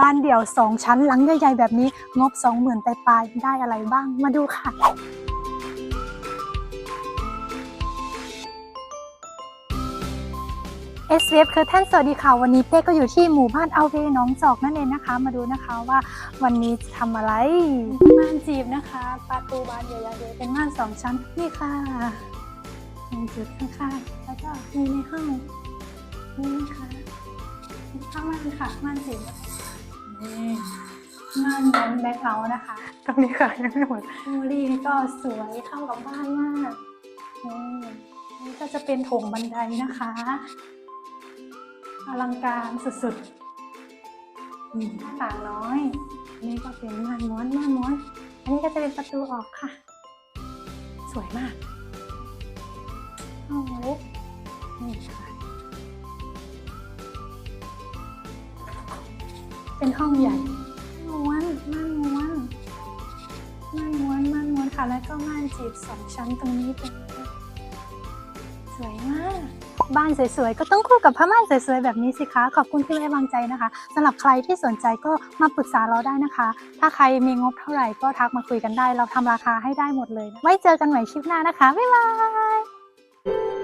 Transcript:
บ้านเดี่ยว 2 ชั้นหลังใหญ่ๆแบบนี้งบ 20,000ปลายๆได้อะไรบ้างมาดูค่ะ s อ f คือท่านสวัสดีค่ะ วันนี้เป้ก็อยู่ที่หมู่บ้านเอาเวน้องจอกนั่นเองนะคะ มาดูนะคะว่าวันนี้จะทำอะไรม่านจีบนะคะประตูบานใหญ่ๆเลยเป็นม่านสองชั้นนี่ค่ะมีจุดข้างๆแล้วก็มีในห้องนี่นะคะข้างม่านค่ะม่านจีบ นบนแบ็คเอาท์นะคะตรงนี้ค่ะยังไม่หมดโมลี่นี่ก็สวยเข้ากับบ้านมากนี่นี่ก็จะเป็นโถงบันไดนะคะ อลังการสุดๆอืมหน้าต่างน้อยอันนี้ก็เป็นม่านม้วนม่านม้วน อันนี้ก็จะเป็นประตูออกค่ะ สวยมากห้องเล็ก เป็นห้องใหญ่ม้วนม่านม้วนม่านม้วนม่านม้วนค่ะ แล้วก็ม่านจีบสองชั้นตรงนี้เป็นสวยมาก บ้านสวยๆ ก็ต้องคู่กับผ้าม่านสวยๆ แบบนี้สิคะ ขอบคุณที่ไว้วางใจนะคะสำหรับใครที่สนใจก็มาปรึกษาเราได้นะคะ ถ้าใครมีงบเท่าไหร่ก็ทักมาคุยกันได้ เราทำราคาให้ได้หมดเลยนะไว้เจอกันใหม่คลิปหน้านะคะ บ๊ายบาย